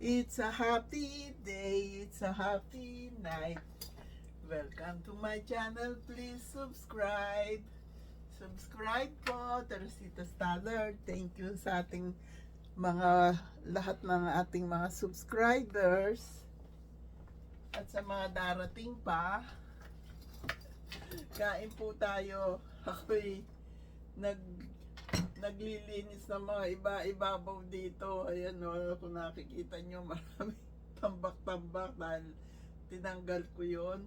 It's a happy day, it's a happy night. Welcome to my channel. Please subscribe. Subscribe po, Teresita Staller. Thank you sa ating mga lahat ng ating mga subscribers. At sa mga darating pa, kain po tayo. Ako'y nag naglilinis ng mga iba-ibabaw dito. Ayan o, kung nakikita nyo, marami tambak-tambak dahil tinanggal ko yon.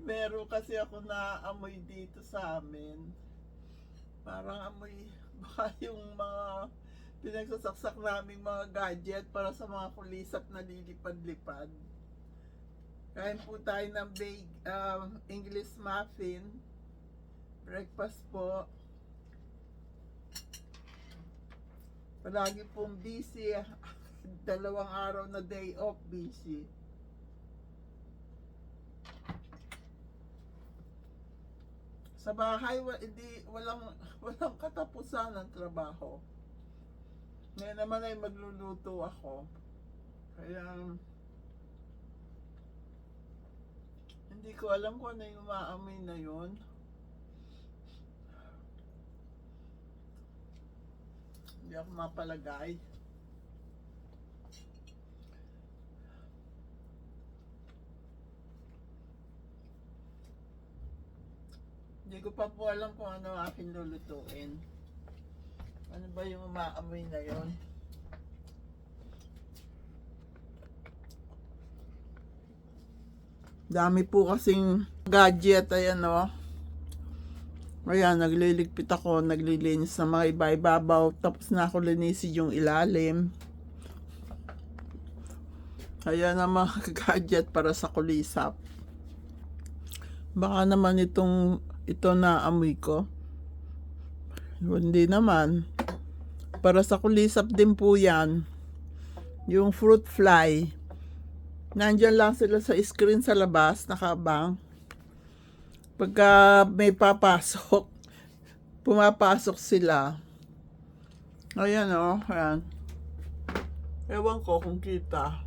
Meron kasi ako na amoy dito sa amin. Parang amoy, baka yung mga pinagsasaksak naming mga gadget para sa mga kulisap na lilipad-lipad. Kain po tayo ng big, um, English muffin. Breakfast po. Palagi pong busy. Dalawang araw na day off busy. Sa bahay, wa, hindi, walang, walang katapusan ng trabaho. Ngayon naman ay magluluto ako. Kaya, hindi ko alam kung ano yung umaamoy na yon. Hindi ako mapalagay. Hindi ko pa po alam kung ano aking lulutuin. Ano ba yung umaamoy na yon? Dami po kasing gadget, ayan o. Ayan, nagliligpit ako, naglilinis ng mga iba-ibabaw. Tapos na ako linisin yung ilalim. Ayan ang mga gadget para sa kulisap. Baka naman itong ito na amoy ko. Hindi naman. Para sa kulisap din po yan. Yung fruit fly. Nandyan lang sila sa screen sa labas, nakabang. Pagka may papasok, pumapasok sila. Ayan o, oh, ayan. Ewan ko kung kita.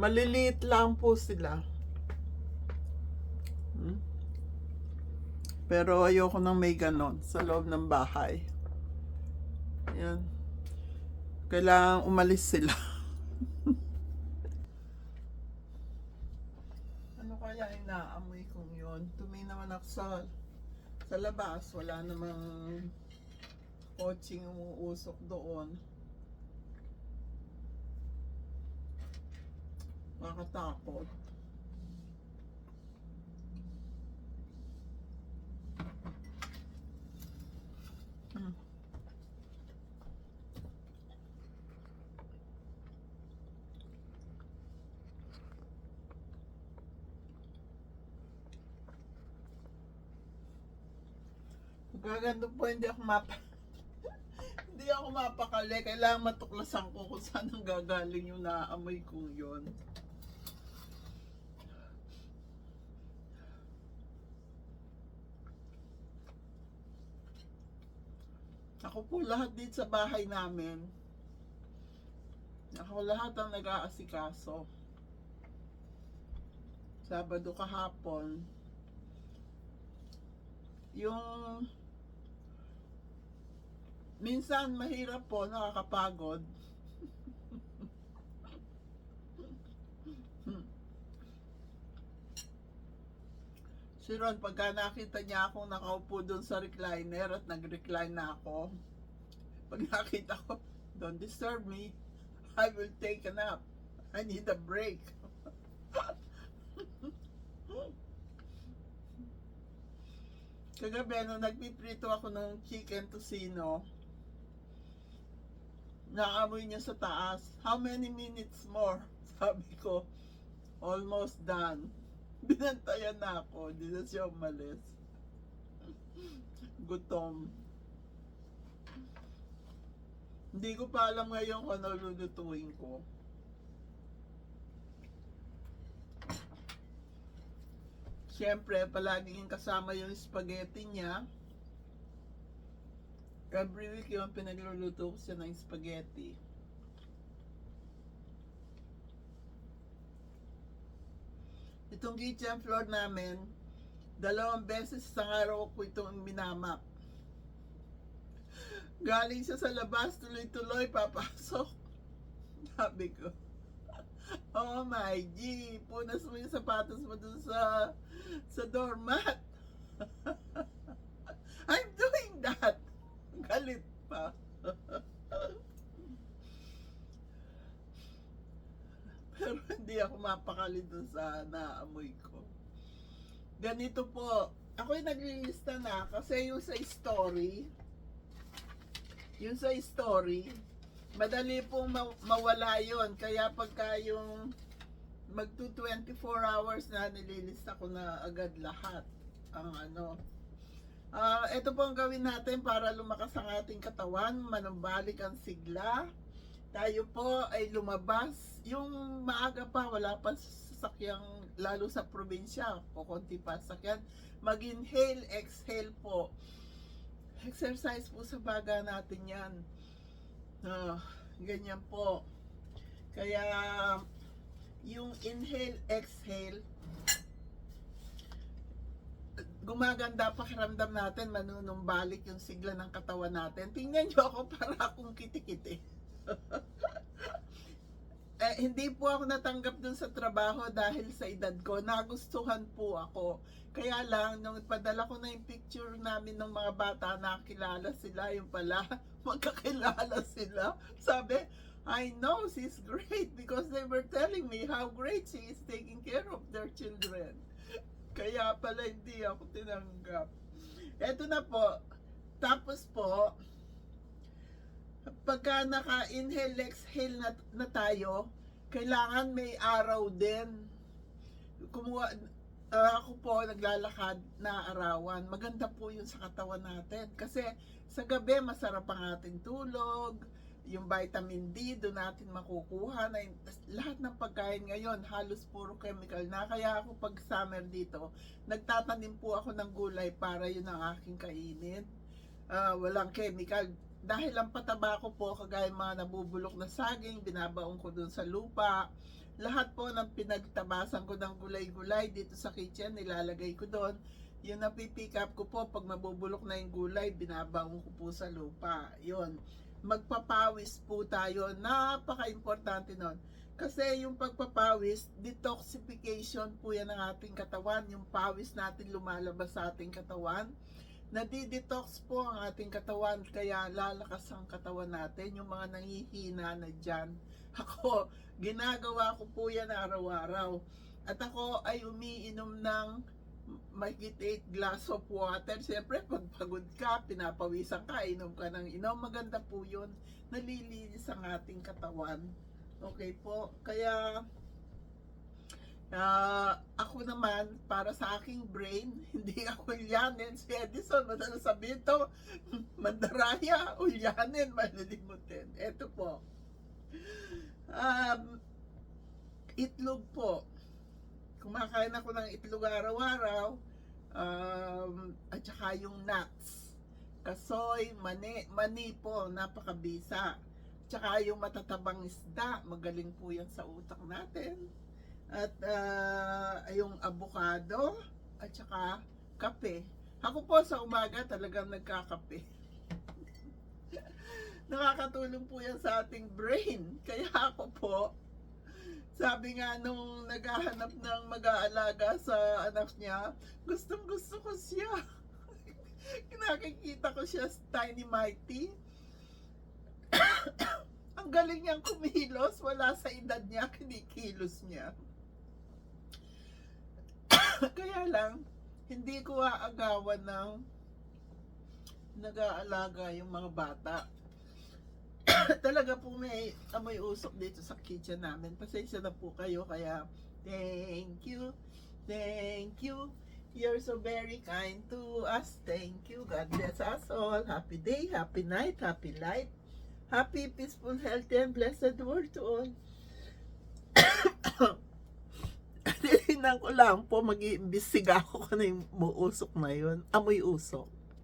Maliliit lang po sila. Hmm? Pero ayoko nang may ganon sa loob ng bahay. Ayan. Kailangan umalis sila. ano kaya yung naamoy kong yun? Tumingin naman ako sa, sa labas. Wala namang coaching umuusok doon. Makatakot. Hmm. Gagando po, hindi ako mapa... hindi ako mapakali. Kailangan matuklasan ko kung saan ang gagaling yung naamoy kong yun. Ako po lahat dito sa bahay namin. Ako lahat ang nag-aasikaso. Sabado kahapon, yung minsan mahirap po, nakakapagod. si Ron, pagka nakita niya akong nakaupo doon sa recliner at nag-recline na ako, pag nakita ko, don't disturb me, I will take a nap. I need a break. Kagabi, nung nagpiprito ako ng chicken tocino, naamoy niya sa taas. How many minutes more? Sabi ko, almost done. Binantayan na ako, hindi na siya umalis. Gutom. Hindi ko pa alam ngayon kung ano lulutuin ko. Siyempre, palaging kasama yung spaghetti niya. Every week yung pinagluluto ko siya ng spaghetti. Itong kitchen floor namin, dalawang beses sa araw ko itong minamap. Galing siya sa labas, tuloy-tuloy, papasok. Sabi ko, oh my G, punas mo yung sapatos mo dun sa, sa doormat. mapakali dun sa naamoy ko. Ganito po, ako yung naglilista na kasi yung sa story, yung sa story, madali pong ma- mawala yon Kaya pagka yung magto 24 hours na nililista ko na agad lahat ang ano. Ah, ito po ang gawin natin para lumakas ang ating katawan, manumbalik ang sigla. Tayo po ay lumabas. Yung maaga pa, wala pa sasakyang, lalo sa probinsya, o konti pa sasakyan. Mag-inhale, exhale po. Exercise po sa baga natin yan. Ah, ganyan po. Kaya, yung inhale, exhale, gumaganda pakiramdam natin, manunumbalik yung sigla ng katawan natin. Tingnan nyo ako para akong kitikiti. eh, hindi po ako natanggap dun sa trabaho dahil sa edad ko. Nagustuhan po ako. Kaya lang, nung padala ko na yung picture namin ng mga bata, nakilala sila, yung pala, magkakilala sila. Sabi, I know she's great because they were telling me how great she is taking care of their children. Kaya pala hindi ako tinanggap. Eto na po. Tapos po, pagka naka-inhale, exhale na, na tayo, kailangan may araw din. Kumuha, ah, ako po naglalakad na arawan. Maganda po yun sa katawan natin. Kasi sa gabi, masarap ang ating tulog. Yung vitamin D, doon natin makukuha. Na, lahat ng pagkain ngayon, halos puro chemical na. Kaya ako pag summer dito, nagtatanim po ako ng gulay para yun ang aking kainin. Ah, walang chemical. Dahil ang pataba ko po, kagaya mga nabubulok na saging, binabaong ko dun sa lupa. Lahat po ng pinagtabasan ko ng gulay-gulay dito sa kitchen, nilalagay ko doon. Yung napipick up ko po, pag mabubulok na yung gulay, binabaong ko po sa lupa. Yun. Magpapawis po tayo. Napaka-importante nun. Kasi yung pagpapawis, detoxification po yan ng ating katawan. Yung pawis natin lumalabas sa ating katawan nadi-detox po ang ating katawan kaya lalakas ang katawan natin. Yung mga nangihina na dyan ako ginagawa ko po yan araw-araw. At ako ay umiinom ng mahigit 8 glass of water. Siyempre pag pagod ka pinapawisan ka inom ka ng inom. Maganda po yun. Nalilinis ang ating katawan. Okay po. Kaya Ah, ako naman, para sa aking brain, hindi ako ulyanin. Si Edison, madalas sabihin to, mandaraya, ulyanin, malilimutin. Ito po. Um, itlog po. Kumakain ako ng itlog araw-araw. Um, at saka yung nuts. Kasoy, mani, mani po, napakabisa. Tsaka yung matatabang isda, magaling po yan sa utak natin at ah, yung avocado at saka kape. Ako po sa umaga talagang nagkakape. Nakakatulong po yan sa ating brain. Kaya ako po, sabi nga nung naghahanap ng mag-aalaga sa anak niya, gustong gusto ko siya. Nakikita ko siya Tiny Mighty. Ang galing niyang kumilos, wala sa edad niya, kinikilos niya. Kaya lang, hindi ko aagawan ng nag-aalaga yung mga bata. Talaga po may amoy usok dito sa kitchen namin. Pasensya na po kayo, kaya thank you, thank you. You're so very kind to us. Thank you. God bless us all. Happy day, happy night, happy life. Happy, peaceful, healthy, and blessed world to all. Tininan ko lang po, mag-iimbestiga ako kung ano yung muusok na yun. Amoy usok.